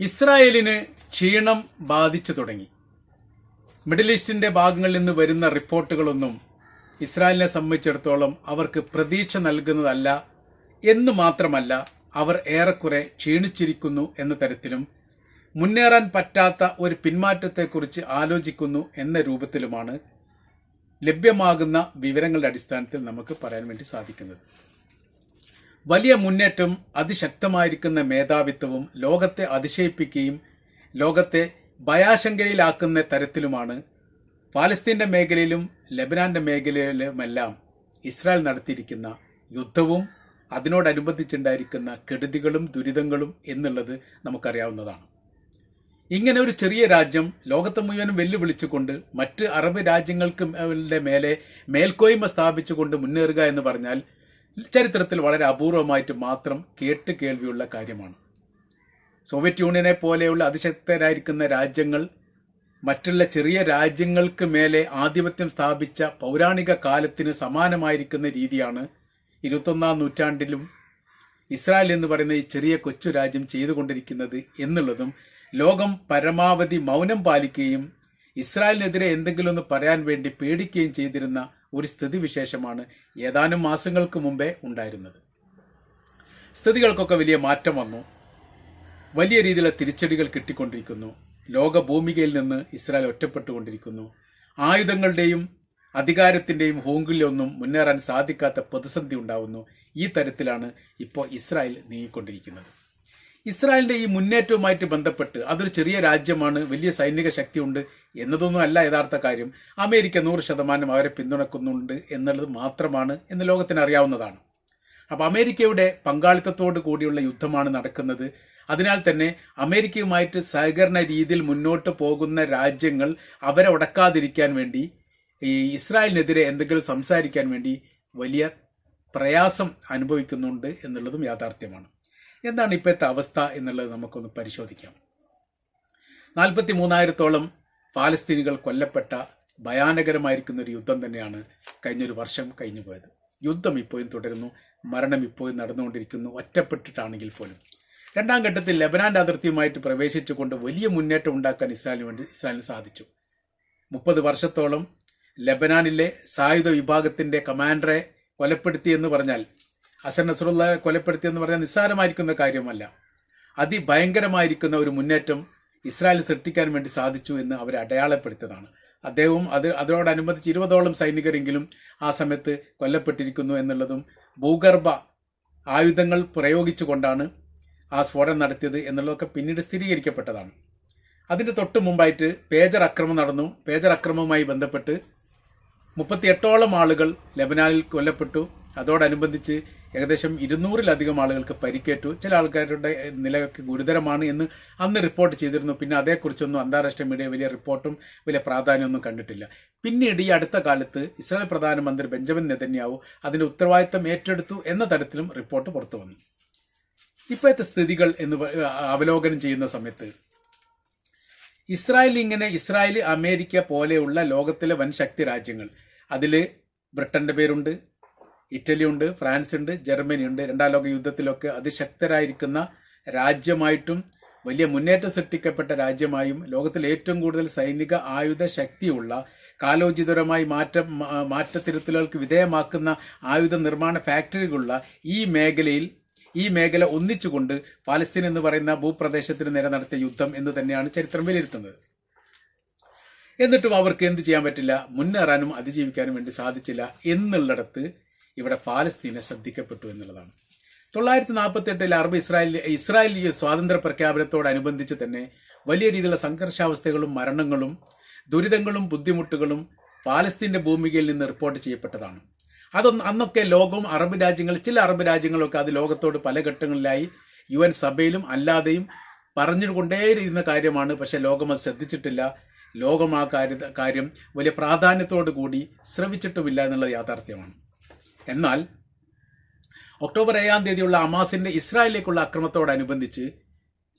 ഇസ്രായേലിന് ക്ഷീണം ബാധിച്ചു തുടങ്ങി. മിഡിൽ ഈസ്റ്റിന്റെ ഭാഗങ്ങളിൽ നിന്ന് വരുന്ന റിപ്പോർട്ടുകളൊന്നും ഇസ്രായേലിനെ സംബന്ധിച്ചിടത്തോളം അവർക്ക് പ്രതീക്ഷ നൽകുന്നതല്ല എന്ന് മാത്രമല്ല അവർ ഏറെക്കുറെ ക്ഷീണിച്ചിരിക്കുന്നു എന്ന തരത്തിലും മുന്നേറാൻ പറ്റാത്ത ഒരു പിന്മാറ്റത്തെക്കുറിച്ച് ആലോചിക്കുന്നു എന്ന രൂപത്തിലുമാണ് ലഭ്യമാകുന്ന വിവരങ്ങളുടെ അടിസ്ഥാനത്തിൽ നമുക്ക് പറയാൻ വേണ്ടി സാധിക്കുന്നത്. വലിയ മുന്നേറ്റം അതിശക്തമായിരിക്കുന്ന മേധാവിത്വവും ലോകത്തെ അതിശയിപ്പിക്കുകയും ലോകത്തെ ഭയാശങ്കയിലാക്കുന്ന തരത്തിലുമാണ് പാലസ്തീന്റെ മേഖലയിലും ലബനാന്റെ മേഖലയിലുമെല്ലാം ഇസ്രായേൽ നടത്തിയിരിക്കുന്ന യുദ്ധവും അതിനോടനുബന്ധിച്ചുണ്ടായിരിക്കുന്ന കെടുതികളും ദുരിതങ്ങളും എന്നുള്ളത് നമുക്കറിയാവുന്നതാണ്. ഇങ്ങനെ ഒരു ചെറിയ രാജ്യം ലോകത്തെ മുഴുവനും വെല്ലുവിളിച്ചുകൊണ്ട് മറ്റ് അറബ് രാജ്യങ്ങൾക്ക് മേലെ മേൽക്കോയ്മ സ്ഥാപിച്ചുകൊണ്ട് മുന്നേറുക എന്ന് പറഞ്ഞാൽ ചരിത്രത്തിൽ വളരെ അപൂർവമായിട്ട് മാത്രം കേട്ട് കേൾവിയുള്ള കാര്യമാണ്. സോവിയറ്റ് യൂണിയനെ പോലെയുള്ള അതിശക്തരായിരിക്കുന്ന രാജ്യങ്ങൾ മറ്റുള്ള ചെറിയ രാജ്യങ്ങൾക്ക് മേലെ ആധിപത്യം സ്ഥാപിച്ച പൗരാണിക കാലത്തിന് സമാനമായിരിക്കുന്ന രീതിയാണ് ഇരുപത്തൊന്നാം നൂറ്റാണ്ടിലും ഇസ്രായേൽ എന്ന് പറയുന്ന ഈ ചെറിയ കൊച്ചു രാജ്യം ചെയ്തുകൊണ്ടിരിക്കുന്നത് എന്നുള്ളതും ലോകം പരമാവധി മൗനം പാലിക്കുകയും ഇസ്രായേലിനെതിരെ എന്തെങ്കിലും ഒന്ന് പറയാൻ വേണ്ടി പേടിക്കുകയും ചെയ്തിരുന്ന ഒരു സ്ഥിതിവിശേഷമാണ് ഏതാനും മാസങ്ങൾക്ക് മുമ്പേ ഉണ്ടായിരുന്നത്. സ്ഥിതികൾക്കൊക്കെ വലിയ മാറ്റം വന്നു. വലിയ രീതിയിലുള്ള തിരിച്ചടികൾ കിട്ടിക്കൊണ്ടിരിക്കുന്നു. ലോകഭൂമികയിൽ നിന്ന് ഇസ്രായേൽ ഒറ്റപ്പെട്ടുകൊണ്ടിരിക്കുന്നു. ആയുധങ്ങളുടെയും അധികാരത്തിന്റെയും ഹോങ്കിലൊന്നും മുന്നേറാൻ സാധിക്കാത്ത പ്രതിസന്ധി ഉണ്ടാവുന്നു. ഈ തരത്തിലാണ് ഇപ്പോൾ ഇസ്രായേൽ നീങ്ങിക്കൊണ്ടിരിക്കുന്നത്. ഇസ്രായേലിന്റെ ഈ മുന്നേറ്റവുമായിട്ട് ബന്ധപ്പെട്ട് അതൊരു ചെറിയ രാജ്യമാണ് വലിയ സൈനിക ശക്തിയുണ്ട് എന്നതൊന്നും അല്ല യഥാർത്ഥ കാര്യം. അമേരിക്ക നൂറ് ശതമാനം അവരെ പിന്തുണക്കുന്നുണ്ട് എന്നുള്ളത് മാത്രമാണ് എന്ന് ലോകത്തിന് അറിയാവുന്നതാണ്. അപ്പൊ അമേരിക്കയുടെ പങ്കാളിത്തത്തോടു കൂടിയുള്ള യുദ്ധമാണ് നടക്കുന്നത്. അതിനാൽ തന്നെ അമേരിക്കയുമായിട്ട് സഹകരണ രീതിയിൽ മുന്നോട്ട് പോകുന്ന രാജ്യങ്ങൾ അവരെ ഉടക്കാതിരിക്കാൻ വേണ്ടി ഈ ഇസ്രായേലിനെതിരെ എന്തെങ്കിലും സംസാരിക്കാൻ വേണ്ടി വലിയ പ്രയാസം അനുഭവിക്കുന്നുണ്ട് എന്നുള്ളതും യാഥാർത്ഥ്യമാണ്. എന്താണ് ഇപ്പോഴത്തെ അവസ്ഥ എന്നുള്ളത് നമുക്കൊന്ന് പരിശോധിക്കാം. നാൽപ്പത്തി മൂന്നായിരത്തോളം പാലസ്തീനികൾ കൊല്ലപ്പെട്ട ഭയാനകരമായിരിക്കുന്ന ഒരു യുദ്ധം തന്നെയാണ് കഴിഞ്ഞൊരു വർഷം കഴിഞ്ഞു പോയത് യുദ്ധം ഇപ്പോഴും തുടരുന്നു മരണം ഇപ്പോഴും നടന്നുകൊണ്ടിരിക്കുന്നു ഒറ്റപ്പെട്ടിട്ടാണെങ്കിൽ പോലും. രണ്ടാം ഘട്ടത്തിൽ ലബനാന്റെ അതിർത്തിയുമായിട്ട് പ്രവേശിച്ചുകൊണ്ട് വലിയ മുന്നേറ്റം ഉണ്ടാക്കാൻ ഇസ്രായേലിന് വേണ്ടി ഇസ്രായേലിന് സാധിച്ചു. മുപ്പത് വർഷത്തോളം ലബനാനിലെ സായുധ വിഭാഗത്തിന്റെ കമാൻഡറെ കൊലപ്പെടുത്തി എന്ന് പറഞ്ഞാൽ അസൻ നസറുള്ള കൊലപ്പെടുത്തി എന്ന് പറഞ്ഞാൽ നിസ്സാരമായിരിക്കുന്ന കാര്യമല്ല. അതിഭയങ്കരമായിരിക്കുന്ന ഒരു മുന്നേറ്റം ഇസ്രായേൽ സൃഷ്ടിക്കാൻ വേണ്ടി സാധിച്ചു എന്ന് അവർ അടയാളപ്പെടുത്തിയതാണ്. അദ്ദേഹവും അത് അതോടനുബന്ധിച്ച് ഇരുപതോളം സൈനികരെങ്കിലും ആ സമയത്ത് കൊല്ലപ്പെട്ടിരിക്കുന്നു എന്നുള്ളതും ഭൂഗർഭ ആയുധങ്ങൾ പ്രയോഗിച്ചുകൊണ്ടാണ് ആ സ്ഫോടനം നടത്തിയത് എന്നുള്ളതൊക്കെ പിന്നീട് സ്ഥിരീകരിക്കപ്പെട്ടതാണ്. അതിന്റെ തൊട്ട് മുമ്പായിട്ട് പേജർ അക്രമം നടന്നു. പേജർ അക്രമവുമായി ബന്ധപ്പെട്ട് മുപ്പത്തിയെട്ടോളം ആളുകൾ ലബനാനിൽ കൊല്ലപ്പെട്ടു. അതോടനുബന്ധിച്ച് ഏകദേശം ഇരുന്നൂറിലധികം ആളുകൾക്ക് പരിക്കേറ്റു. ചില ആൾക്കാരുടെ നിലയൊക്കെ ഗുരുതരമാണ് എന്ന് അന്ന് റിപ്പോർട്ട് ചെയ്തിരുന്നു. പിന്നെ അതേക്കുറിച്ചൊന്നും അന്താരാഷ്ട്ര മീഡിയ വലിയ റിപ്പോർട്ടും വലിയ പ്രാധാന്യമൊന്നും കണ്ടിട്ടില്ല. പിന്നീട് ഈ അടുത്ത കാലത്ത് ഇസ്രായേൽ പ്രധാനമന്ത്രി ബെഞ്ചമിൻ നെതന്യാവു അതിന്റെ ഉത്തരവാദിത്തം ഏറ്റെടുത്തു എന്ന തരത്തിലും റിപ്പോർട്ട് പുറത്തു വന്നു. ഇപ്പോഴത്തെ സ്ഥിതികൾ എന്ന് അവലോകനം ചെയ്യുന്ന സമയത്ത് ഇസ്രായേൽ ഇങ്ങനെ ഇസ്രായേൽ അമേരിക്ക പോലെയുള്ള ലോകത്തിലെ വൻ ശക്തി രാജ്യങ്ങൾ. അതിൽ ബ്രിട്ടന്റെ പേരുണ്ട് ഇറ്റലി ഉണ്ട് ഫ്രാൻസ് ഉണ്ട് ജർമ്മനി ഉണ്ട്. രണ്ടാം ലോക യുദ്ധത്തിലൊക്കെ അതിശക്തരായിരിക്കുന്ന രാജ്യമായിട്ടും വലിയ മുന്നേറ്റം സൃഷ്ടിക്കപ്പെട്ട രാജ്യമായും ലോകത്തിൽ ഏറ്റവും കൂടുതൽ സൈനിക ആയുധ ശക്തിയുള്ള കാലോചിതപരമായി മാറ്റം മാറ്റത്തിരുത്തലുകൾക്ക് വിധേയമാക്കുന്ന ആയുധ നിർമ്മാണ ഫാക്ടറികളുള്ള ഈ മേഖലയിൽ ഈ മേഖല ഒന്നിച്ചുകൊണ്ട് പാലസ്തീൻ എന്ന് പറയുന്ന ഭൂപ്രദേശത്തിന് നേരെ നടത്തിയ യുദ്ധം എന്ന് തന്നെയാണ് ചരിത്രം വിലയിരുത്തുന്നത്. എന്നിട്ടും അവർക്ക് എന്ത് ചെയ്യാൻ പറ്റില്ല? മുന്നേറാനും അതിജീവിക്കാനും വേണ്ടി സാധിച്ചില്ല എന്നുള്ളിടത്ത് ഇവിടെ പാലസ്തീനെ ശ്രദ്ധിക്കപ്പെട്ടു എന്നുള്ളതാണ്. തൊള്ളായിരത്തി നാൽപ്പത്തി എട്ടിൽ അറബ് ഇസ്രായേൽ ഇസ്രായേലി സ്വാതന്ത്ര്യ പ്രഖ്യാപനത്തോടനുബന്ധിച്ച് തന്നെ വലിയ രീതിയിലുള്ള സംഘർഷാവസ്ഥകളും മരണങ്ങളും ദുരിതങ്ങളും ബുദ്ധിമുട്ടുകളും പാലസ്തീന്റെ ഭൂമികയിൽ നിന്ന് റിപ്പോർട്ട് ചെയ്യപ്പെട്ടതാണ്. അതൊന്ന് അന്നൊക്കെ ലോകവും അറബ് രാജ്യങ്ങൾ ചില അറബ് രാജ്യങ്ങളൊക്കെ അത് ലോകത്തോട് പല ഘട്ടങ്ങളിലായി യു എൻ സഭയിലും അല്ലാതെയും പറഞ്ഞുകൊണ്ടേയിരുന്ന കാര്യമാണ്. പക്ഷെ ലോകം അത് ശ്രദ്ധിച്ചിട്ടില്ല. ലോകം ആ കാര്യ കാര്യം വലിയ പ്രാധാന്യത്തോടു കൂടി ശ്രവിച്ചിട്ടുമില്ല എന്നുള്ളത് യാഥാർത്ഥ്യമാണ്. എന്നാൽ ഒക്ടോബർ ഏഴാം തീയതിയുള്ള അമാസിന്റെ ഇസ്രായേലിലേക്കുള്ള അക്രമത്തോടനുബന്ധിച്ച്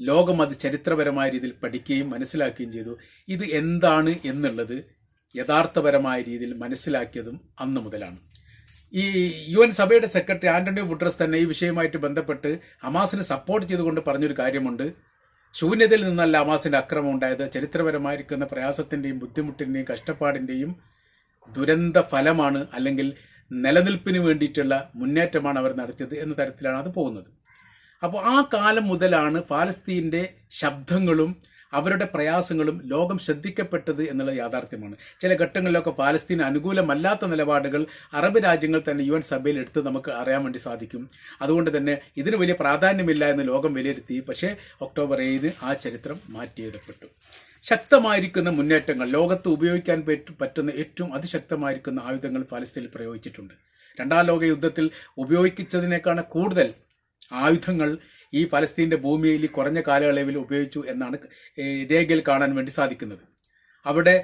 ലോകം അത് ചരിത്രപരമായ രീതിയിൽ പഠിക്കുകയും മനസ്സിലാക്കുകയും ചെയ്തു. ഇത് എന്താണ് എന്നുള്ളത് യഥാർത്ഥപരമായ രീതിയിൽ മനസ്സിലാക്കിയതും അന്നു മുതലാണ്. ഈ യു എൻ സഭയുടെ സെക്രട്ടറി ആന്റണിയോ ബുട്രസ് തന്നെ ഈ വിഷയവുമായിട്ട് ബന്ധപ്പെട്ട് ഹമാസിനെ സപ്പോർട്ട് ചെയ്തുകൊണ്ട് പറഞ്ഞൊരു കാര്യമുണ്ട്. ശൂന്യതയിൽ നിന്നല്ല ഹമാസിന്റെ അക്രമം ഉണ്ടായത്. ചരിത്രപരമായിരിക്കുന്ന പ്രയാസത്തിന്റെയും ബുദ്ധിമുട്ടിന്റെയും കഷ്ടപ്പാടിന്റെയും ദുരന്ത ഫലമാണ് അല്ലെങ്കിൽ നിലനിൽപ്പിന് വേണ്ടിയിട്ടുള്ള മുന്നേറ്റമാണ് അവർ നടത്തിയത് എന്ന തരത്തിലാണ് അത് പോകുന്നത്. അപ്പോൾ ആ കാലം മുതലാണ് ഫാലസ്തീന്റെ ശബ്ദങ്ങളും അവരുടെ പ്രയാസങ്ങളും ലോകം ശ്രദ്ധിക്കപ്പെട്ടത് എന്നുള്ള യാഥാർത്ഥ്യമാണ്. ചില ഘട്ടങ്ങളിലൊക്കെ പാലസ്തീൻ അനുകൂലമല്ലാത്ത നിലപാടുകൾ അറബ് രാജ്യങ്ങൾ തന്നെ യു എൻ സഭയിൽ എടുത്ത് നമുക്ക് അറിയാൻ വേണ്ടി സാധിക്കും. അതുകൊണ്ട് തന്നെ ഇതിന് വലിയ പ്രാധാന്യമില്ല എന്ന് ലോകം വിലയിരുത്തി. പക്ഷേ ഒക്ടോബർ ഏഴിന് ആ ചരിത്രം മാറ്റിയെഴുതപ്പെട്ടു ശക്തമായിരിക്കുന്ന മുന്നേറ്റങ്ങൾ ലോകത്ത് ഉപയോഗിക്കാൻ പറ്റുന്ന ഏറ്റവും അതിശക്തമായിരിക്കുന്ന ആയുധങ്ങൾ ഫലസ്തീനിൽ പ്രയോഗിച്ചിട്ടുണ്ട്. രണ്ടാം ലോക യുദ്ധത്തിൽ ഉപയോഗിച്ചതിനേക്കാൾ കൂടുതൽ ആയുധങ്ങൾ ഈ ഫലസ്തീന്റെ ഭൂമിയിൽ കുറഞ്ഞ കാലയളവിൽ ഉപയോഗിച്ചു എന്നാണ് രേഖയിൽ കാണാൻ വേണ്ടി സാധിക്കുന്നത്. അവിടെ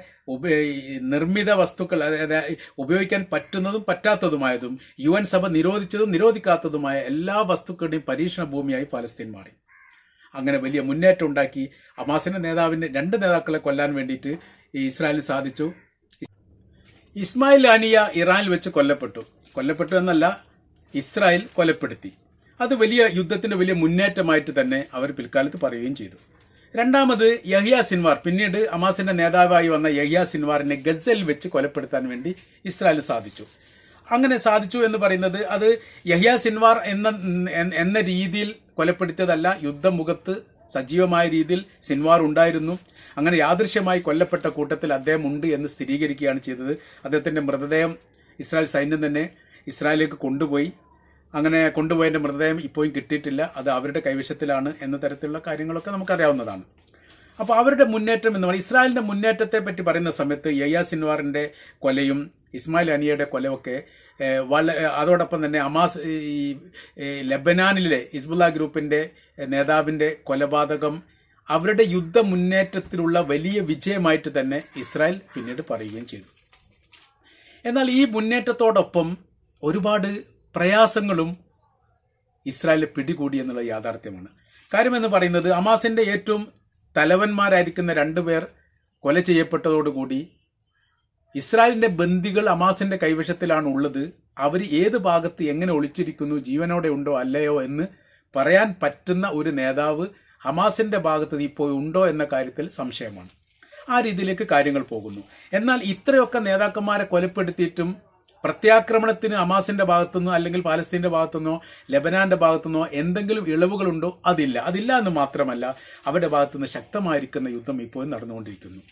നിർമ്മിത വസ്തുക്കൾ അതായത് ഉപയോഗിക്കാൻ പറ്റുന്നതും പറ്റാത്തതുമായതും യു എൻ സഭ നിരോധിച്ചതും നിരോധിക്കാത്തതുമായ എല്ലാ വസ്തുക്കളുടെയും പരീക്ഷണ ഭൂമിയായി ഫലസ്തീൻ മാറി. അങ്ങനെ വലിയ മുന്നേറ്റം ഉണ്ടാക്കി അമാസിന്റെ നേതാവിന്റെ രണ്ട് നേതാക്കളെ കൊല്ലാൻ വേണ്ടിയിട്ട് ഇസ്രായേലിന് സാധിച്ചു. ഇസ്മായിൽ അനിയ ഇറാനിൽ വെച്ച് കൊല്ലപ്പെട്ടു. കൊല്ലപ്പെട്ടു എന്നല്ല ഇസ്രായേൽ കൊലപ്പെടുത്തി. അത് വലിയ യുദ്ധത്തിന്റെ വലിയ മുന്നേറ്റമായിട്ട് തന്നെ അവർ പിൽക്കാലത്ത് പറയുകയും ചെയ്തു. രണ്ടാമത് യഹിയ സിൻവാർ. പിന്നീട് അമാസിന്റെ നേതാവായി വന്ന യഹിയ സിൻവാറിനെ ഗസലിൽ വെച്ച് കൊലപ്പെടുത്താൻ വേണ്ടി ഇസ്രായേൽ സാധിച്ചു. അങ്ങനെ സാധിച്ചു എന്ന് പറയുന്നത് അത് യഹിയ സിൻവാർ എന്ന എന്ന രീതിയിൽ കൊലപ്പെടുത്തിയതല്ല യുദ്ധമുഖത്ത് സജീവമായ രീതിയിൽ സിൻവാർ ഉണ്ടായിരുന്നു. അങ്ങനെ യാദൃശ്യമായി കൊല്ലപ്പെട്ട കൂട്ടത്തിൽ അദ്ദേഹം ഉണ്ട് എന്ന് സ്ഥിരീകരിക്കുകയാണ് ചെയ്തത്. അദ്ദേഹത്തിന്റെ മൃതദേഹം ഇസ്രായേൽ സൈന്യം തന്നെ ഇസ്രായേലിലേക്ക് കൊണ്ടുപോയി. അങ്ങനെ കൊണ്ടുപോയതിന്റെ മൃതദേഹം ഇപ്പോഴും കിട്ടിയിട്ടില്ല. അത് അവരുടെ കൈവശത്തിലാണ് എന്ന തരത്തിലുള്ള കാര്യങ്ങളൊക്കെ നമുക്കറിയാവുന്നതാണ്. അപ്പോൾ അവരുടെ മുന്നേറ്റം എന്ന് പറയുന്നത് ഇസ്രായേലിന്റെ മുന്നേറ്റത്തെ പറ്റി പറയുന്ന സമയത്ത് യയ്യ സിൻവാറിന്റെ കൊലയും ഇസ്മായിൽ അനിയയുടെ കൊലയൊക്കെ വള അതോടൊപ്പം തന്നെ അമാസ് ഈ ലബനാനിലെ ലെബനാനിലെ ഗ്രൂപ്പിന്റെ നേതാവിന്റെ കൊലപാതകം അവരുടെ യുദ്ധ മുന്നേറ്റത്തിലുള്ള വലിയ വിജയമായിട്ട് തന്നെ ഇസ്രായേൽ പിന്നീട് പറയുകയും ചെയ്തു. എന്നാൽ ഈ മുന്നേറ്റത്തോടൊപ്പം ഒരുപാട് പ്രയാസങ്ങളും ഇസ്രായേൽ പിടികൂടി എന്നുള്ള യാഥാർത്ഥ്യമാണ്. കാര്യമെന്ന് പറയുന്നത് അമാസിന്റെ ഏറ്റവും തലവന്മാരായിരിക്കുന്ന രണ്ടുപേർ കൊല ചെയ്യപ്പെട്ടതോടുകൂടി ഇസ്രായേലിന്റെ ബന്ദികൾ അമാസിന്റെ കൈവശത്തിലാണ് ഉള്ളത്. അവർ ഏത് ഭാഗത്ത് എങ്ങനെ ഒളിച്ചിരിക്കുന്നു ജീവനോടെ ഉണ്ടോ അല്ലയോ എന്ന് പറയാൻ പറ്റുന്ന ഒരു നേതാവ് ഹമാസിന്റെ ഭാഗത്ത് ഇപ്പോൾ ഉണ്ടോ എന്ന കാര്യത്തിൽ സംശയമാണ്. ആ രീതിയിലേക്ക് കാര്യങ്ങൾ പോകുന്നു. എന്നാൽ ഇത്രയൊക്കെ നേതാക്കന്മാരെ കൊലപ്പെടുത്തിയിട്ടും പ്രത്യാക്രമണത്തിന് അമാസിന്റെ ഭാഗത്തുനിന്നോ അല്ലെങ്കിൽ പാലസ്തീന്റെ ഭാഗത്തുനിന്നോ ലബനാന്റെ ഭാഗത്തുനിന്നോ എന്തെങ്കിലും ഇളവുകളുണ്ടോ? അതില്ല. അതില്ല എന്ന് മാത്രമല്ല അവരുടെ ഭാഗത്തുനിന്ന് ശക്തമായിരിക്കുന്ന യുദ്ധം ഇപ്പോഴും നടന്നുകൊണ്ടിരിക്കുന്നു.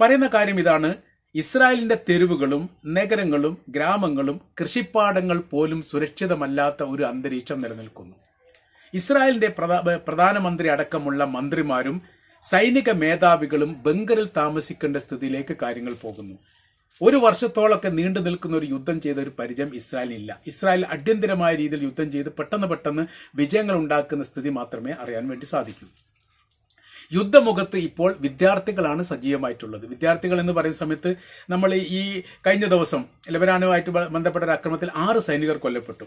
പറയുന്ന കാര്യം ഇതാണ്. ഇസ്രായേലിന്റെ തെരുവുകളും നഗരങ്ങളും ഗ്രാമങ്ങളും കൃഷിപ്പാടങ്ങൾ പോലും സുരക്ഷിതമല്ലാത്ത ഒരു അന്തരീക്ഷം നിലനിൽക്കുന്നു. ഇസ്രായേലിന്റെ പ്രധാനമന്ത്രി അടക്കമുള്ള മന്ത്രിമാരും സൈനിക മേധാവികളും ബംഗറിൽ താമസിക്കേണ്ട സ്ഥിതിയിലേക്ക് കാര്യങ്ങൾ പോകുന്നു. ഒരു വർഷത്തോളൊക്കെ നീണ്ടു നിൽക്കുന്ന ഒരു യുദ്ധം ചെയ്ത ഒരു പരിചയം ഇസ്രായേലിനില്ല. ഇസ്രായേൽ അടിയന്തരമായ രീതിയിൽ യുദ്ധം ചെയ്ത് പെട്ടെന്ന് പെട്ടെന്ന് വിജയങ്ങൾ ഉണ്ടാക്കുന്ന സ്ഥിതി മാത്രമേ അറിയാൻ വേണ്ടി സാധിക്കൂ. യുദ്ധമുഖത്ത് ഇപ്പോൾ വിദ്യാർത്ഥികളാണ് സജീവമായിട്ടുള്ളത്. വിദ്യാർത്ഥികൾ എന്ന് പറയുന്ന സമയത്ത് നമ്മൾ ഈ കഴിഞ്ഞ ദിവസം ലെബനാനുമായിട്ട് ബന്ധപ്പെട്ട ഒരു അക്രമത്തിൽ ആറ് സൈനികർ കൊല്ലപ്പെട്ടു.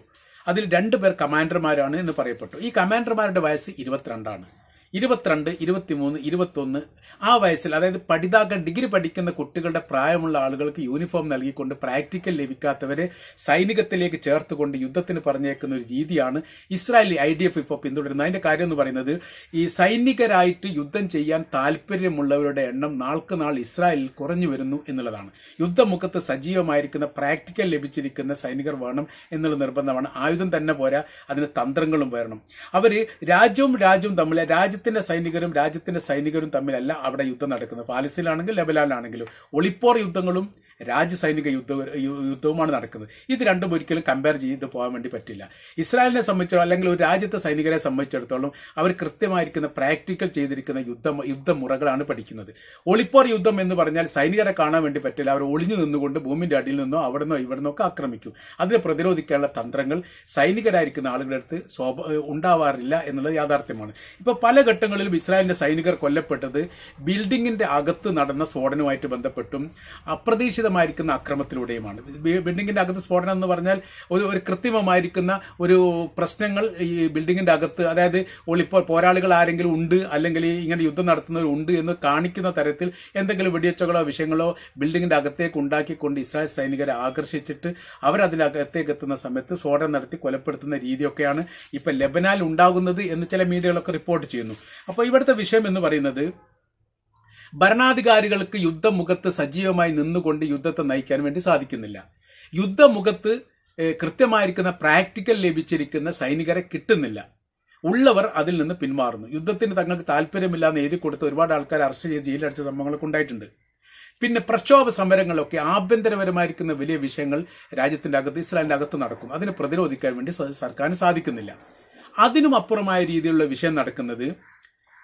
അതിൽ രണ്ടുപേർ കമാൻഡർമാരാണ് എന്ന് പറയപ്പെട്ടു. ഈ കമാൻഡർമാരുടെ വയസ്സ് ഇരുപത്തിരണ്ടാണ്. ഇരുപത്തിരണ്ട് ഇരുപത്തിമൂന്ന് ഇരുപത്തൊന്ന്. ആ വയസ്സിൽ അതായത് പഠിതാക്കൾ ഡിഗ്രി പഠിക്കുന്ന കുട്ടികളുടെ പ്രായമുള്ള ആളുകൾക്ക് യൂണിഫോം നൽകിക്കൊണ്ട് പ്രാക്ടിക്കൽ ലഭിക്കാത്തവരെ സൈനികത്തിലേക്ക് ചേർത്തുകൊണ്ട് യുദ്ധത്തിന് പറഞ്ഞേക്കുന്ന ഒരു രീതിയാണ് ഇസ്രായേലി ഐ ഡി എഫ് ഇപ്പോൾ പിന്തുടരുന്നത്. അതിന്റെ കാര്യം എന്ന് പറയുന്നത് ഈ സൈനികരായിട്ട് യുദ്ധം ചെയ്യാൻ താല്പര്യമുള്ളവരുടെ എണ്ണം നാൾക്ക് നാൾ ഇസ്രായേലിൽ കുറഞ്ഞു വരുന്നു എന്നുള്ളതാണ്. യുദ്ധമുഖത്ത് സജീവമായിരിക്കുന്ന പ്രാക്ടിക്കൽ ലഭിച്ചിരിക്കുന്ന സൈനികർ വേണം എന്നുള്ള നിർബന്ധമാണ്. ആയുധം തന്നെ പോരാ അതിന് തന്ത്രങ്ങളും വരണം. അവർ രാജ്യവും രാജ്യവും തമ്മിൽ രാജ്യത്തിന്റെ സൈനികരും രാജ്യത്തിന്റെ സൈനികരും തമ്മിലല്ല അവിടെ യുദ്ധം നടക്കുന്നത്. പാലസ്തീനാണെങ്കിലും ലെബലാനാണെങ്കിലും ഒളിപ്പോർ യുദ്ധങ്ങളും രാജ്യ സൈനിക യുദ്ധ യുദ്ധവുമാണ് നടക്കുന്നത്. ഇത് രണ്ടും ഒരിക്കലും കമ്പയർ ചെയ്ത് പോകാൻ വേണ്ടി പറ്റില്ല. ഇസ്രായേലിനെ സംബന്ധിച്ചോ അല്ലെങ്കിൽ ഒരു രാജ്യത്തെ സൈനികരെ സംബന്ധിച്ചിടത്തോളം അവർ കൃത്യമായിരിക്കുന്ന പ്രാക്ടിക്കൽ ചെയ്തിരിക്കുന്ന യുദ്ധ യുദ്ധമുറകളാണ് പഠിക്കുന്നത്. ഒളിപ്പോർ യുദ്ധം എന്ന് പറഞ്ഞാൽ സൈനികരെ കാണാൻ വേണ്ടി പറ്റില്ല. അവർ ഒളിഞ്ഞു നിന്നുകൊണ്ട് ഭൂമിന്റെ അടിയിൽ നിന്നോ അവിടെ നിന്നോ ഇവിടെ നിന്നോ ഒക്കെ ആക്രമിക്കും. അതിനെ പ്രതിരോധിക്കാനുള്ള തന്ത്രങ്ങൾ സൈനികരായിരിക്കുന്ന ആളുകളുടെ അടുത്ത് സ്വാഭ ഉണ്ടാവാറില്ല എന്നുള്ളത് യാഥാർത്ഥ്യമാണ്. ഇപ്പൊ പല ഘട്ടങ്ങളിലും ഇസ്രായേലിന്റെ സൈനികർ കൊല്ലപ്പെട്ടത് ബിൽഡിങ്ങിന്റെ അകത്ത് നടന്ന സ്ഫോടനവുമായിട്ട് ബന്ധപ്പെട്ടും അപ്രതീക്ഷിതമായിരിക്കുന്ന അക്രമത്തിലൂടെയുമാണ്. ബിൽഡിംഗിന്റെ അകത്ത് സ്ഫോടനം എന്ന് പറഞ്ഞാൽ ഒരു ഒരു കൃത്രിമമായിരിക്കുന്ന ഒരു പ്രശ്നങ്ങൾ ഈ ബിൽഡിങ്ങിന്റെ അകത്ത് അതായത് ഒളിപ്പോ പോരാളികൾ ആരെങ്കിലും ഉണ്ട് അല്ലെങ്കിൽ ഇങ്ങനെ യുദ്ധം നടത്തുന്നവർ ഉണ്ട് എന്ന് കാണിക്കുന്ന തരത്തിൽ എന്തെങ്കിലും വെടിവെച്ചകളോ വിഷയങ്ങളോ ബിൽഡിങ്ങിന്റെ അകത്തേക്ക് ഉണ്ടാക്കിക്കൊണ്ട് ഇസ്രായേൽ സൈനികരെ ആകർഷിച്ചിട്ട് അവരതിനകത്തേക്ക് എത്തുന്ന സമയത്ത് സ്ഫോടനം നടത്തി കൊലപ്പെടുത്തുന്ന രീതിയൊക്കെയാണ് ഇപ്പൊ ലബനാൽ ഉണ്ടാകുന്നത് എന്ന് ചില മീഡിയകളൊക്കെ റിപ്പോർട്ട് ചെയ്യുന്നു. അപ്പോൾ ഇവിടുത്തെ വിഷയം എന്ന് പറയുന്നത് ഭരണാധികാരികൾക്ക് യുദ്ധമുഖത്ത് സജീവമായി നിന്നുകൊണ്ട് യുദ്ധത്തെ നയിക്കാൻ വേണ്ടി സാധിക്കുന്നില്ല. യുദ്ധമുഖത്ത് കൃത്യമായിരിക്കുന്ന പ്രാക്ടിക്കൽ ലഭിച്ചിരിക്കുന്ന സൈനികരെ കിട്ടുന്നില്ല. ഉള്ളവർ അതിൽ നിന്ന് പിന്മാറുന്നു. യുദ്ധത്തിന് തങ്ങൾക്ക് താല്പര്യമില്ലാന്ന് എഴുതി കൊടുത്ത് ഒരുപാട് ആൾക്കാർ അറസ്റ്റ് ചെയ്ത് ജയിലടച്ച സംഭവങ്ങളൊക്കെ ഉണ്ടായിട്ടുണ്ട്. പിന്നെ പ്രക്ഷോഭ സമരങ്ങളൊക്കെ ആഭ്യന്തരപരമായിരിക്കുന്ന വലിയ വിഷയങ്ങൾ രാജ്യത്തിന്റെ അകത്ത് ഇസ്രായേലിന്റെ അകത്ത് നടക്കും. അതിനെ പ്രതിരോധിക്കാൻ വേണ്ടി സർക്കാരിന് സാധിക്കുന്നില്ല. അതിനും അപ്പുറമായ രീതിയിലുള്ള വിഷയം നടക്കുന്നത്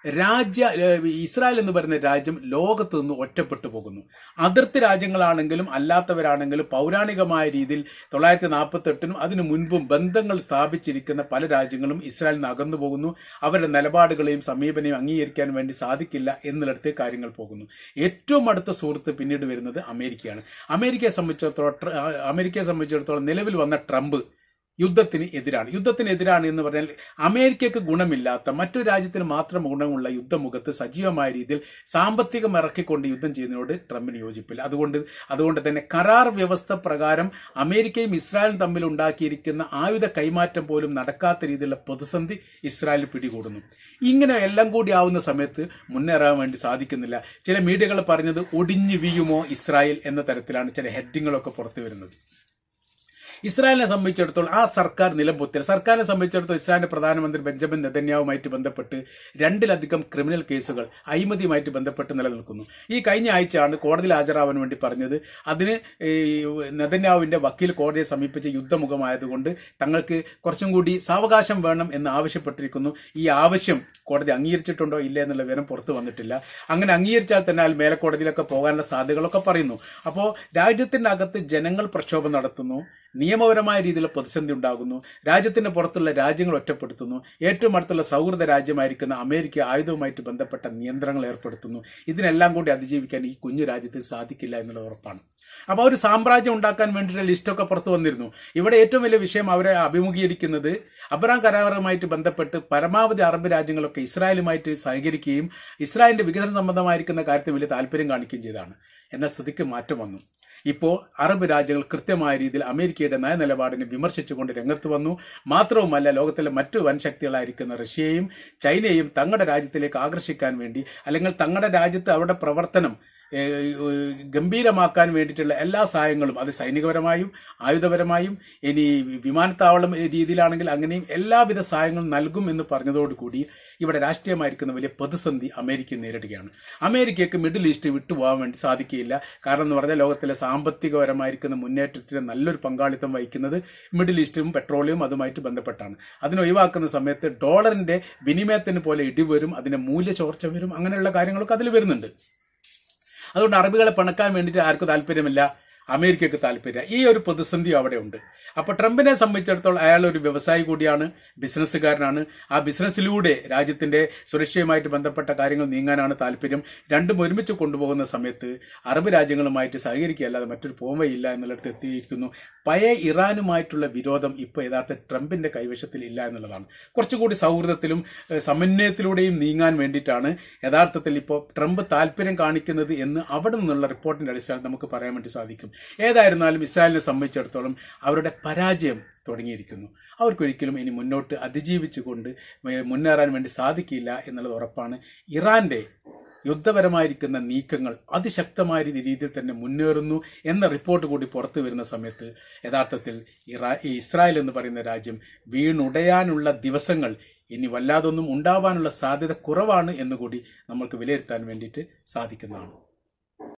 രാജ്യ ഇസ്രായേൽ എന്ന് പറയുന്ന രാജ്യം ലോകത്ത് നിന്ന് ഒറ്റപ്പെട്ടു പോകുന്നു. അതിർത്തി രാജ്യങ്ങളാണെങ്കിലും അല്ലാത്തവരാണെങ്കിലും പൗരാണികമായ രീതിയിൽ തൊള്ളായിരത്തി നാൽപ്പത്തി എട്ടിനും അതിനു മുൻപും ബന്ധങ്ങൾ സ്ഥാപിച്ചിരിക്കുന്ന പല രാജ്യങ്ങളും ഇസ്രായേലിൽ നിന്ന് അകന്നു പോകുന്നു. അവരുടെ നിലപാടുകളെയും സമീപനയും അംഗീകരിക്കാൻ വേണ്ടി സാധിക്കില്ല എന്നിടത്ത് കാര്യങ്ങൾ പോകുന്നു. ഏറ്റവും അടുത്ത സുഹൃത്ത് പിന്നീട് വരുന്നത് അമേരിക്കയാണ്. അമേരിക്കയെ സംബന്ധിച്ചിടത്തോളം അമേരിക്കയെ സംബന്ധിച്ചിടത്തോളം നിലവിൽ വന്ന ട്രംപ് യുദ്ധത്തിന് എതിരാണ്. യുദ്ധത്തിന് എതിരാണ് എന്ന് പറഞ്ഞാൽ അമേരിക്കക്ക് ഗുണമില്ലാത്ത മറ്റൊരു രാജ്യത്തിന് മാത്രം ഗുണമുള്ള യുദ്ധമുഖത്ത് സജീവമായ രീതിയിൽ സാമ്പത്തികം ഇറക്കിക്കൊണ്ട് യുദ്ധം ചെയ്യുന്നതിനോട് ട്രംപിന് യോജിപ്പില്ല. അതുകൊണ്ട് അതുകൊണ്ട് തന്നെ കരാർ വ്യവസ്ഥ പ്രകാരം അമേരിക്കയും ഇസ്രായേലും തമ്മിൽ ഉണ്ടാക്കിയിരിക്കുന്ന ആയുധ കൈമാറ്റം പോലും നടക്കാത്ത രീതിയിലുള്ള പ്രതിസന്ധി ഇസ്രായേൽ പിടികൂടുന്നു. ഇങ്ങനെ എല്ലാം കൂടി ആവുന്ന സമയത്ത് മുന്നേറാൻ വേണ്ടി സാധിക്കുന്നില്ല. ചില മീഡിയകൾ പറഞ്ഞത് ഒടിഞ്ഞു വീഴുമോ ഇസ്രായേൽ എന്ന തരത്തിലാണ് ചില ഹെഡിങ്ങുകളൊക്കെ പുറത്തു വരുന്നത് ഇസ്രായേലിനെ സംബന്ധിച്ചിടത്തോളം ആ സർക്കാർ നിലംപൊത്തിയ സർക്കാരിനെ സംബന്ധിച്ചിടത്തോളം ഇസ്രായേലിന്റെ പ്രധാനമന്ത്രി ബെഞ്ചമിൻ നെതന്യാവുമായിട്ട് ബന്ധപ്പെട്ട് രണ്ടിലധികം ക്രിമിനൽ കേസുകൾ അഴിമതിയുമായിട്ട് ബന്ധപ്പെട്ട് നിലനിൽക്കുന്നു. ഈ കഴിഞ്ഞ ആഴ്ചയാണ് കോടതിയിൽ ഹാജരാവാൻ വേണ്ടി പറഞ്ഞത്. അതിന് നെതന്യാവിന്റെ വക്കീൽ കോടതിയെ സമീപിച്ച യുദ്ധമുഖമായതുകൊണ്ട് തങ്ങൾക്ക് കുറച്ചും കൂടി സാവകാശം വേണം എന്ന് ആവശ്യപ്പെട്ടിരിക്കുന്നു. ഈ ആവശ്യം കോടതി അംഗീകരിച്ചിട്ടുണ്ടോ ഇല്ല എന്നുള്ള വിവരം പുറത്തു വന്നിട്ടില്ല. അങ്ങനെ അംഗീകരിച്ചാൽ തന്നെ അതിൽ മേലക്കോടതിയിലൊക്കെ പോകാനുള്ള സാധ്യതകളൊക്കെ പറയുന്നു. അപ്പോൾ രാജ്യത്തിന്റെ അകത്ത് ജനങ്ങൾ പ്രക്ഷോഭം നടത്തുന്നു. നിയമപരമായ രീതിയിൽ പ്രതിസന്ധി ഉണ്ടാകുന്നു. രാജ്യത്തിന് പുറത്തുള്ള രാജ്യങ്ങൾ ഒറ്റപ്പെടുത്തുന്നു. ഏറ്റവും അടുത്തുള്ള സൗഹൃദ രാജ്യമായിരിക്കുന്ന അമേരിക്ക ആയുധവുമായിട്ട് ബന്ധപ്പെട്ട നിയന്ത്രണങ്ങൾ ഏർപ്പെടുത്തുന്നു. ഇതിനെല്ലാം കൂടി അതിജീവിക്കാൻ ഈ കുഞ്ഞു രാജ്യത്തിന് സാധിക്കില്ല എന്നുള്ള ഉറപ്പാണ്. അപ്പോൾ ഒരു സാമ്രാജ്യം ഉണ്ടാക്കാൻ വേണ്ടിയിട്ട് ലിസ്റ്റൊക്കെ പുറത്തു വന്നിരുന്നു. ഇവിടെ ഏറ്റവും വലിയ വിഷയം അവരെ അഭിമുഖീകരിക്കുന്നത് അബ്രാം കരാറുമായിട്ട് ബന്ധപ്പെട്ട് പരമാവധി അറബ് രാജ്യങ്ങളൊക്കെ ഇസ്രായേലുമായിട്ട് സഹകരിക്കുകയും ഇസ്രായേലിന്റെ വികസന സംബന്ധമായിരിക്കുന്ന കാര്യത്തിൽ വലിയ താല്പര്യം കാണിക്കുകയും ചെയ്തതാണ്. എന്ന സ്ഥിതിക്ക് മാറ്റം വന്നു. ഇപ്പോൾ അറബ് രാജ്യങ്ങൾ കൃത്യമായ രീതിയിൽ അമേരിക്കയുടെ നയനിലപാടിനെ വിമർശിച്ചുകൊണ്ട് രംഗത്ത് വന്നു. മാത്രവുമല്ല ലോകത്തിലെ മറ്റു വൻശക്തികളായിരിക്കുന്ന റഷ്യയെയും ചൈനയെയും തങ്ങളുടെ രാജ്യത്തിലേക്ക് ആകർഷിക്കാൻ വേണ്ടി അല്ലെങ്കിൽ തങ്ങളുടെ രാജ്യത്ത് അവരുടെ പ്രവർത്തനം ഗംഭീരമാക്കാൻ വേണ്ടിയിട്ടുള്ള എല്ലാ സഹായങ്ങളും അത് സൈനികപരമായും ആയുധപരമായും ഇനി വിമാനത്താവളം രീതിയിലാണെങ്കിൽ അങ്ങനെയും എല്ലാവിധ സഹായങ്ങളും നൽകും എന്ന് പറഞ്ഞതോടുകൂടി ഇവിടെ രാഷ്ട്രീയമായിരിക്കുന്ന വലിയ പ്രതിസന്ധി അമേരിക്ക നേരിടുകയാണ്. അമേരിക്കയ്ക്ക് മിഡിൽ ഈസ്റ്റ് വിട്ടുപോകാൻ വേണ്ടി സാധിക്കുകയില്ല. കാരണം എന്ന് പറഞ്ഞാൽ ലോകത്തിലെ സാമ്പത്തികപരമായിരിക്കുന്ന മുന്നേറ്റത്തിന് നല്ലൊരു പങ്കാളിത്തം വഹിക്കുന്നത് മിഡിൽ ഈസ്റ്റും പെട്രോളിയവും അതുമായിട്ട് ബന്ധപ്പെട്ടാണ്. അതിനെ ഒഴിവാക്കുന്ന സമയത്ത് ഡോളറിന്റെ വിനിമയത്തിന് പോലെ ഇടിവരും അതിന്റെ മൂല്യചോർച്ച വരും അങ്ങനെയുള്ള കാര്യങ്ങളൊക്കെ അതിൽ വരുന്നുണ്ട്. അതുകൊണ്ട് അറബികളെ പണക്കാൻ വേണ്ടിയിട്ട് ആർക്കും താല്പര്യമില്ല. അമേരിക്കക്ക് താല്പര്യം. ഈ ഒരു പ്രതിസന്ധി അവിടെ ഉണ്ട്. അപ്പൊ ട്രംപിനെ സംബന്ധിച്ചിടത്തോളം അയാൾ ഒരു വ്യവസായി കൂടിയാണ് ബിസിനസ്സുകാരനാണ്. ആ ബിസിനസ്സിലൂടെ രാജ്യത്തിന്റെ സുരക്ഷയുമായിട്ട് ബന്ധപ്പെട്ട കാര്യങ്ങൾ നീങ്ങാനാണ് താല്പര്യം. രണ്ടും ഒരുമിച്ച് കൊണ്ടുപോകുന്ന സമയത്ത് അറബ് രാജ്യങ്ങളുമായിട്ട് സഹകരിക്കുകയല്ലാതെ മറ്റൊരു പോവയില്ല എന്നുള്ളിടത്ത് എത്തിയിരിക്കുന്നു. പഴയ ഇറാനുമായിട്ടുള്ള വിരോധം ഇപ്പോൾ യഥാർത്ഥ ട്രംപിന്റെ കൈവശത്തിൽ ഇല്ല എന്നുള്ളതാണ്. കുറച്ചുകൂടി സൗഹൃദത്തിലും സമന്വയത്തിലൂടെയും നീങ്ങാൻ വേണ്ടിയിട്ടാണ് യഥാർത്ഥത്തിൽ ഇപ്പോൾ ട്രംപ് താല്പര്യം കാണിക്കുന്നത് എന്ന് അവിടെ നിന്നുള്ള റിപ്പോർട്ടിന്റെ അടിസ്ഥാനത്തിൽ നമുക്ക് പറയാൻ വേണ്ടി സാധിക്കും. ഏതായിരുന്നാലും ഇസ്രായേലിനെ സംബന്ധിച്ചിടത്തോളം അവരുടെ പരാജയം തുടങ്ങിയിരിക്കുന്നു. അവർക്കൊരിക്കലും ഇനി മുന്നോട്ട് അതിജീവിച്ചുകൊണ്ട് മുന്നേറാൻ വേണ്ടി സാധിക്കില്ല എന്നുള്ളത് ഉറപ്പാണ്. ഇറാന്റെ യുദ്ധപരമായിരിക്കുന്ന നീക്കങ്ങൾ അതിശക്തമായ രീതി- രീതിയിൽ തന്നെ മുന്നേറുന്നു എന്ന റിപ്പോർട്ട് കൂടി പുറത്തു വരുന്ന സമയത്ത് യഥാർത്ഥത്തിൽ ഇറാ ഇസ്രായേൽ എന്ന് പറയുന്ന രാജ്യം വീണുടയാനുള്ള ദിവസങ്ങൾ ഇനി വല്ലാതൊന്നും ഉണ്ടാവാനുള്ള സാധ്യത കുറവാണ് എന്നുകൂടി നമ്മൾക്ക് വിലയിരുത്താൻ വേണ്ടിയിട്ട് സാധിക്കുന്നതാണ്.